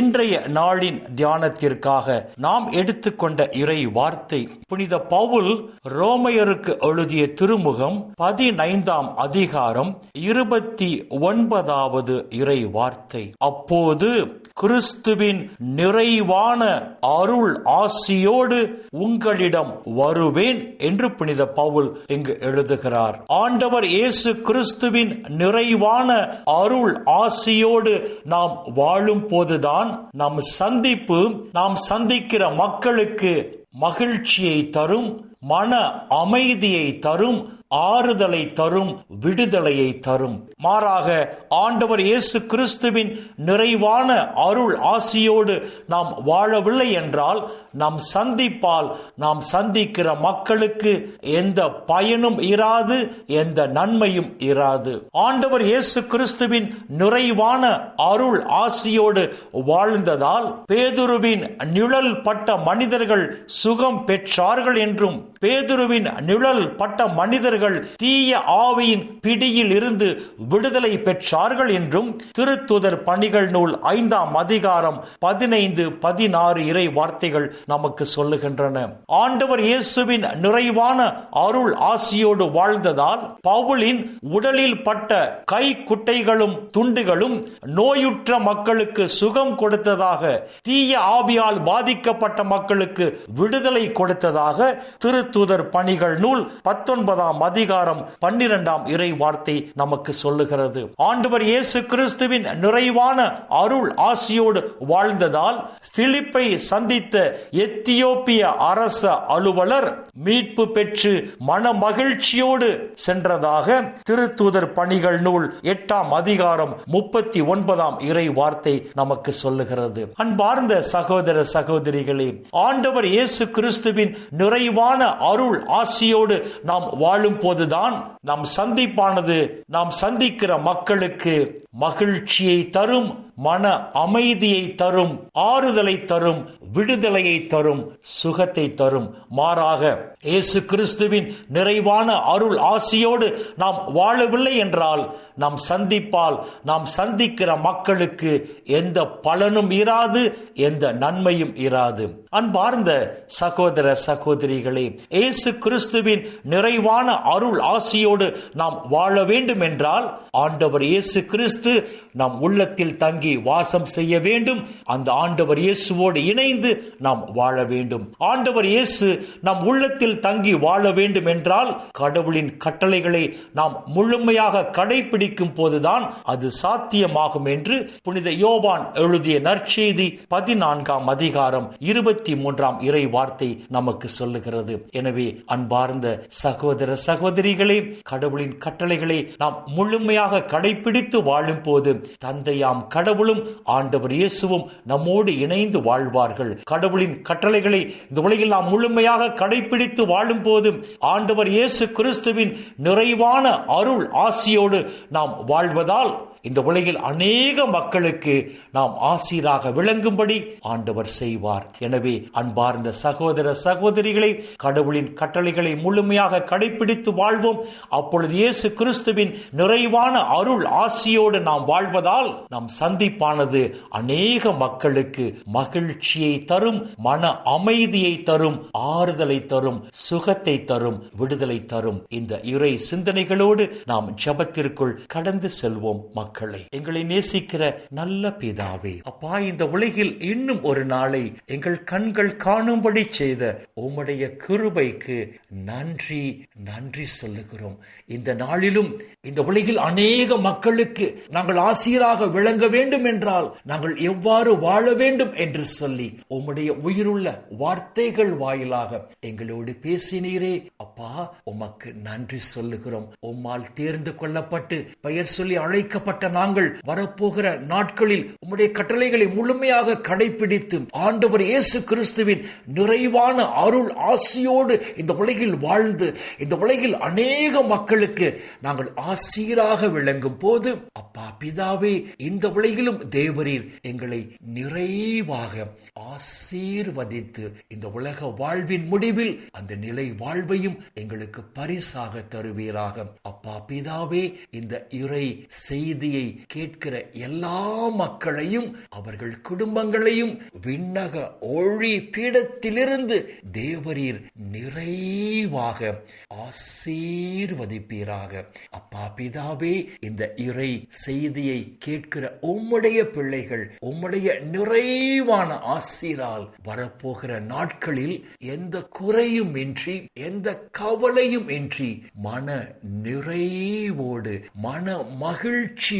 இன்றைய நாளின் தியானத்திற்காக நாம் எடுத்துக்கொண்ட இறை வார்த்தை புனித பவுல் ரோமையருக்கு எழுதிய திருமுகம் பதினைந்தாம் அதிகாரம் இருபத்தி ஒன்பதாவது இறை வார்த்தை. அப்போது கிறிஸ்துவின் நிறைவான அருள் ஆசியோடு உங்களிடம் வருவேன் என்று புனித பவுல் இங்கு எழுதுகிறார். ஆண்டவர் இயேசு கிறிஸ்துவின் நிறைவான அருள் ஆசியோடு நாம் வாழும் போதுதான் நம் சந்திப்பு நாம் சந்திக்கிற மக்களுக்கு மகிழ்ச்சியை தரும் மன அமைதியை தரும் ஆறுதலை தரும் விடுதலையை தரும். மாறாக ஆண்டவர் இயேசு கிறிஸ்துவின் நிறைவான அருள் ஆசியோடு நாம் வாழவில்லை என்றால் நாம் சந்திப்பால் நாம் சந்திக்கிற மக்களுக்கு எந்த பயனும் இராது எந்த நன்மையும் இராது. ஆண்டவர் இயேசு கிறிஸ்துவின் நிறைவான அருள் ஆசியோடு வாழ்ந்ததால் பேதுருவின் நிழல் பட்ட மனிதர்கள் சுகம் பெற்றார்கள் என்றும் பேதுருவின் நிழல் பட்ட மனிதர்கள் தீய ஆவியின் பிடியில் இருந்து விடுதலை பெற்றார்கள் என்றும் திருத்துதர் பணிகள் நூல் ஐந்தாம் அதிகாரம் பதினைந்து பதினாறு இறை வார்த்தைகள் நமக்கு சொல்லுகின்றன. ஆண்டவர் இயேசுவின் நிறைவான அருள் ஆசியோடு வாழ்ந்ததால் பவுலின் உடலில் பட்ட கை குட்டைகளும் துண்டுகளும் நோயுற்ற மக்களுக்கு சுகம் கொடுத்ததாக தீய ஆவியால் பாதிக்கப்பட்ட மக்களுக்கு விடுதலை கொடுத்ததாக திருத்துதர் பணிகள் நூல் பத்தொன்பதாம் அதிகாரம் பன்னிரெண்டாம் இறை வார்த்தை நமக்கு சொல்லுகிறது. ஆண்டவர் இயேசு கிறிஸ்துவின் நிறைவான அருள் ஆசியோடு வாழ்ந்ததால் பிலிப்பை சந்தித்த எத்தியோப்பிய அரச அலுவலர் மீட்பு பெற்று மன மகிழ்ச்சியோடு சென்றதாக திருத்தூதர் பணிகள் நூல் எட்டாம் அதிகாரம் முப்பத்தி ஒன்பதாம் இறை வார்த்தை நமக்கு சொல்லுகிறது. அன்பார்ந்த சகோதர சகோதரிகளே ஆண்டவர் இயேசு கிறிஸ்துவின் நிறைவான அருள் ஆசியோடு நாம் வாழும் போதுதான் நம் சந்திப்பானது நாம் சந்திக்கிற மக்களுக்கு மகிழ்ச்சியை தரும் மன அமைதியை தரும் ஆறுதலை தரும் விடுதலையை தரும் சுகத்தை தரும். மாறாக இயேசு கிறிஸ்துவின் நிறைவான அருள் ஆசியோடு நாம் வாழவில்லை என்றால் நாம் சந்திப்பால் நாம் சந்திக்கிற மக்களுக்கு எந்த பலனும் இராது எந்த நன்மையும் இராது. அன்பார்ந்த சகோதர சகோதரிகளே இயேசு கிறிஸ்துவின் நிறைவான அருள் ஆசியோடு நாம் வாழ வேண்டும் என்றால் ஆண்டவர் இயேசு கிறிஸ்து நம் உள்ளத்தில் தங்கி வாசம் செய்ய வேண்டும். அந்த ஆண்டவர் இயேசுவோடு இணைந்து நாம் வாழ வேண்டும். ஆண்டவர் இயேசு நம் உள்ளத்தில் தங்கி வாழ வேண்டும் என்றால் கடவுளின் கட்டளைகளை நாம் முழுமையாக கடைபிடிக்கும் போதுதான் அது சாத்தியமாகும் என்று புனித யோவான் எழுதிய நற்செய்தி பதினான்காம் அதிகாரம் இருபத்தி மூன்றாம் இறை வார்த்தை நமக்கு சொல்லுகிறது. எனவே அன்பார்ந்த சகோதர சகோதரிகளே கடவுளின் கட்டளைகளை நாம் முழுமையாக கடைபிடித்து வாழும் போது தந்தையாம் கடவுள் கடவுளும் ஆண்டவர் இயேசுவும் நம்மோடு இணைந்து வாழ்வார்கள். கடவுளின் கட்டளைகளை இந்த உலகில் நாம் முழுமையாக கடைபிடித்து வாழும் போது ஆண்டவர் இயேசு கிறிஸ்துவின் நிறைவான அருள் ஆசியோடு நாம் வாழ்வதால் இந்த உலகில் அநேக மக்களுக்கு நாம் ஆசீராக விளங்கும்படி ஆண்டவர் செய்வார். எனவே அன்பார்ந்த சகோதர சகோதரிகளை கடவுளின் கட்டளைகளை முழுமையாக கடைபிடித்து வாழ்வோம். அப்பொழுது இயேசு கிறிஸ்துவின் நிறைவான அருள் ஆசியோடு நாம் வாழ்வதால் நம் சந்திப்பானது அநேக மக்களுக்கு மகிழ்ச்சியை தரும் மன அமைதியை தரும் ஆறுதலை தரும் சுகத்தை தரும் விடுதலை தரும். இந்த இறை சிந்தனைகளோடு நாம் ஜபத்திற்குள் கடந்து செல்வோம் மக்கள். எங்களை நேசிக்கிற நல்ல பிதாவே. அப்பா இந்த உலகில் இன்னும் ஒரு நாளை எங்கள் கண்கள் காணும்படி செய்த உம்முடைய கிருபைக்கு நன்றி நன்றி சொல்லுகிறோம். இந்த நாளிலும் இந்த உலகில் அநேக மக்களுக்கு நாங்கள் ஆசிரியராக விளங்க வேண்டும் என்றால் நாங்கள் எவ்வாறு வாழ வேண்டும் என்று சொல்லி உம்முடைய உயிருள்ள வார்த்தைகள் வாயிலாக எங்களோடு பேசினீரே. அப்பா உமக்கு நன்றி சொல்லுகிறோம். உம்மால் தேர்ந்து கொள்ளப்பட்டு பெயர் சொல்லி அழைக்கப்பட்ட ரட்சிக்கப்பட்ட நாங்கள் வரப்போகிற நாட்களில் உம்முடைய கட்டளைகளை முழுமையாக கடைபிடித்து ஆண்டவர் இயேசு கிறிஸ்துவின் நிறைவான அருள் ஆசியோடு இந்த உலகில் வாழ்ந்து இந்த உலகில் அநேக மக்களுக்கு நாங்கள் ஆசீராக விளங்கும் போது அப்பா பிதாவே இந்த உலகிலும் தேவரீர் எங்களை நிறைவாக ஆசீர்வதித்து இந்த உலக வாழ்வின் முடிவில் அந்த நிலை வாழ்வையும் எங்களுக்கு பரிசாக தருவீராக. அப்பா பிதாவே இந்த இறை செய்தி செய்தியை கேட்கிற எல்லா மக்களையும் அவர்கள் குடும்பங்களையும் விண்ணக ஒளி பீடத்திலிருந்து தேவரீர் நிறைவாக ஆசீர்வதிப்பீராக. அப்பா பிதாவே இந்த இறை செய்தியை கேட்கிற உம்முடைய பிள்ளைகள் உம்முடைய நிறைவான ஆசிரால் வரப்போகிற நாட்களில் எந்த குறையும் இன்றி எந்த கவலையும் இன்றி மன நிறைவோடு மன மகிழ்ச்சி